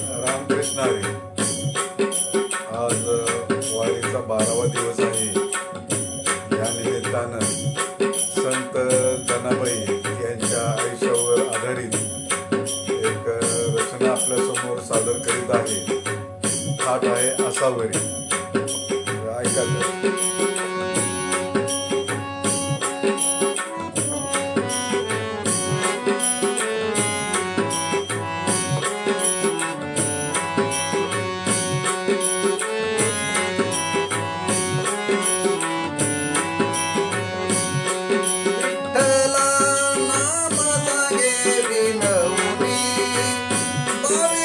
रामकृष्ण आहे. आज वारीचा बारावा दिवस आहे. या निमित्तानं संत जनाबाई यांच्या आयुष्यावर आधारित एक रचना आपल्यासमोर सादर करीत आहे. खाट आहे असावरी. ऐका.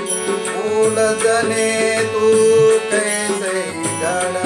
फूल जने तू कैसे डाला